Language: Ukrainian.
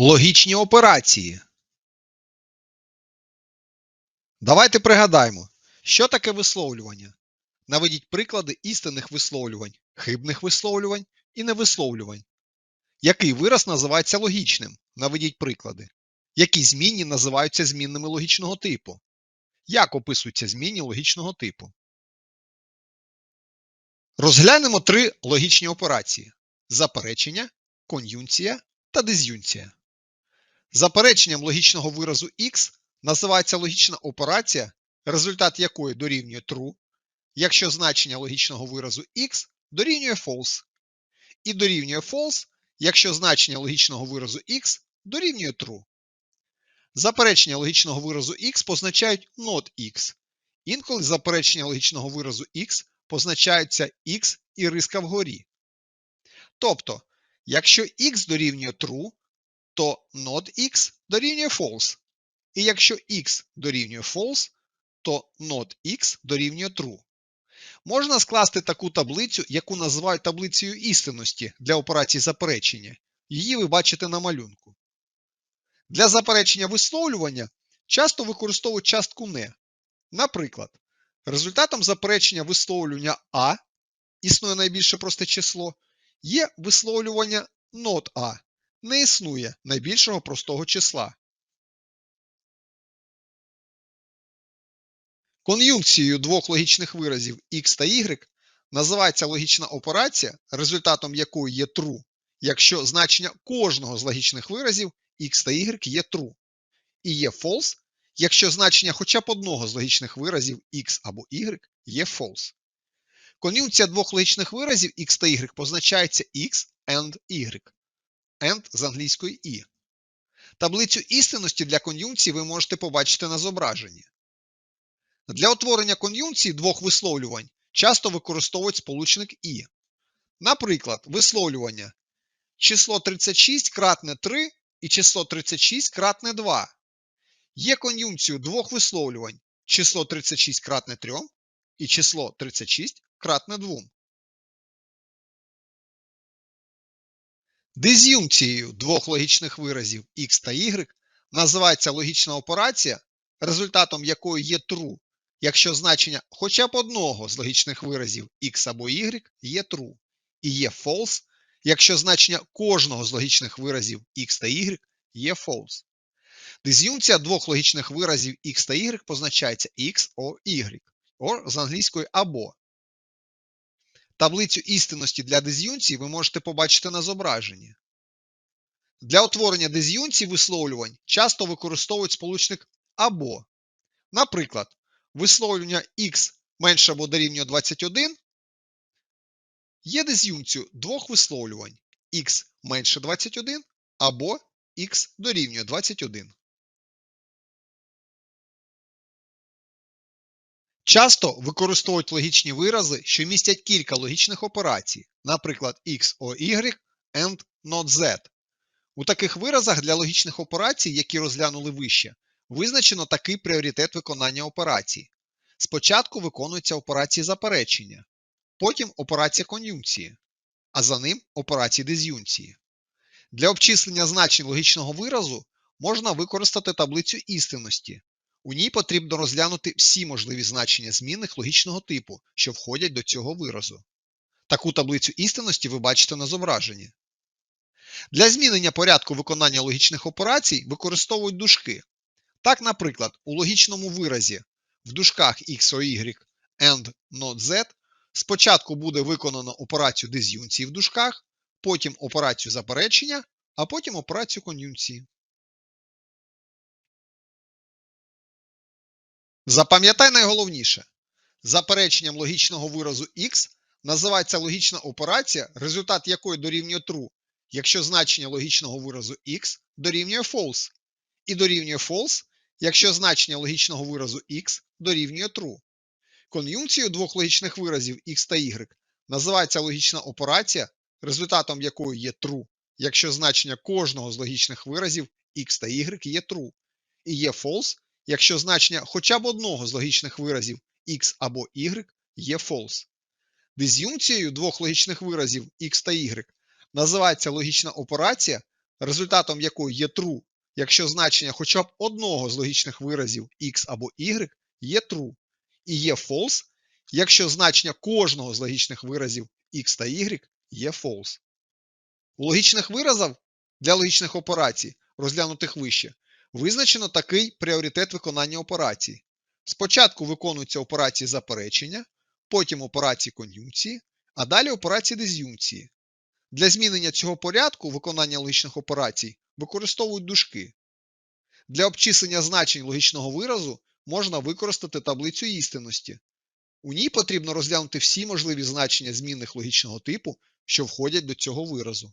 Логічні операції. Давайте пригадаємо, що таке висловлювання. Наведіть приклади істинних висловлювань, хибних висловлювань і невисловлювань. Який вираз називається логічним? Наведіть приклади. Які змінні називаються змінними логічного типу? Як описуються змінні логічного типу? Розглянемо три логічні операції: заперечення, кон'юнція та диз'юнція. Запереченням логічного виразу x називається логічна операція, результат якої дорівнює true, якщо значення логічного виразу x дорівнює false, і дорівнює false, якщо значення логічного виразу x дорівнює true. Заперечення логічного виразу x позначають not x. Інколи заперечення логічного виразу x позначаються x і риска вгорі. Тобто, якщо x дорівнює true, то not x дорівнює false. І якщо x дорівнює false, то not x дорівнює true. Можна скласти таку таблицю, яку називають таблицею істинності для операцій заперечення. Її ви бачите на малюнку. Для заперечення висловлювання часто використовують частку не. Наприклад, результатом заперечення висловлювання А існує найбільше просте число, є висловлювання not А. Не існує найбільшого простого числа. Кон'юнкцією двох логічних виразів x та y називається логічна операція, результатом якої є true, якщо значення кожного з логічних виразів x та y є true, і є false, якщо значення хоча б одного з логічних виразів x або y є false. Кон'юнкція двох логічних виразів x та y позначається x and y. And з англійської і. Таблицю істинності для кон'юнкції ви можете побачити на зображенні. Для утворення кон'юнкції двох висловлювань часто використовують сполучник і. Наприклад, висловлювання число 36 кратне 3 і число 36 кратне 2. Є кон'юнкцією двох висловлювань число 36 кратне 3 і число 36 кратне 2. Диз'юнкцією двох логічних виразів x та y називається логічна операція, результатом якої є true, якщо значення хоча б одного з логічних виразів x або y є true, і є false, якщо значення кожного з логічних виразів x та y є false. Диз'юнкція двох логічних виразів x та y позначається x or y, or з англійської або. Таблицю істинності для диз'юнції ви можете побачити на зображенні. Для утворення диз'юнції висловлювань часто використовують сполучник або. Наприклад, висловлювання x менше або дорівнює 21 є диз'юнкцією двох висловлювань x менше 21 або x дорівнює 21. Часто використовують логічні вирази, що містять кілька логічних операцій, наприклад, x y and not z. У таких виразах для логічних операцій, які розглянули вище, визначено такий пріоритет виконання операцій. Спочатку виконуються операції заперечення, потім операція кон'юнкції, а за ним операції диз'юнкції. Для обчислення значень логічного виразу можна використати таблицю істинності. У ній потрібно розглянути всі можливі значення змінних логічного типу, що входять до цього виразу. Таку таблицю істинності ви бачите на зображенні. Для змінення порядку виконання логічних операцій використовують дужки. Так, наприклад, у логічному виразі в дужках x y and not z спочатку буде виконано операцію диз'юнкції в дужках, потім операцію заперечення, а потім операцію кон'юнкції. Запам'ятай найголовніше. Запереченням логічного виразу x називається логічна операція, результат якої дорівнює true, якщо значення логічного виразу x дорівнює false, і дорівнює false, якщо значення логічного виразу x дорівнює true. Кон'юнкцією двох логічних виразів x та y називається логічна операція, результатом якої є true, якщо значення кожного з логічних виразів x та y є true, і є false, якщо значення хоча б одного з логічних виразів x або y є false. Диз'юнкцією двох логічних виразів x та y називається логічна операція, результатом якої є true, якщо значення хоча б одного з логічних виразів x або y є true, і є false, якщо значення кожного з логічних виразів x та y є false. У логічних виразах для логічних операцій, розглянутих вище, визначено такий пріоритет виконання операцій. Спочатку виконуються операції заперечення, потім операції кон'юнкції, а далі операції диз'юнкції. Для змінення цього порядку виконання логічних операцій використовують дужки. Для обчислення значень логічного виразу можна використати таблицю істинності. У ній потрібно розглянути всі можливі значення змінних логічного типу, що входять до цього виразу.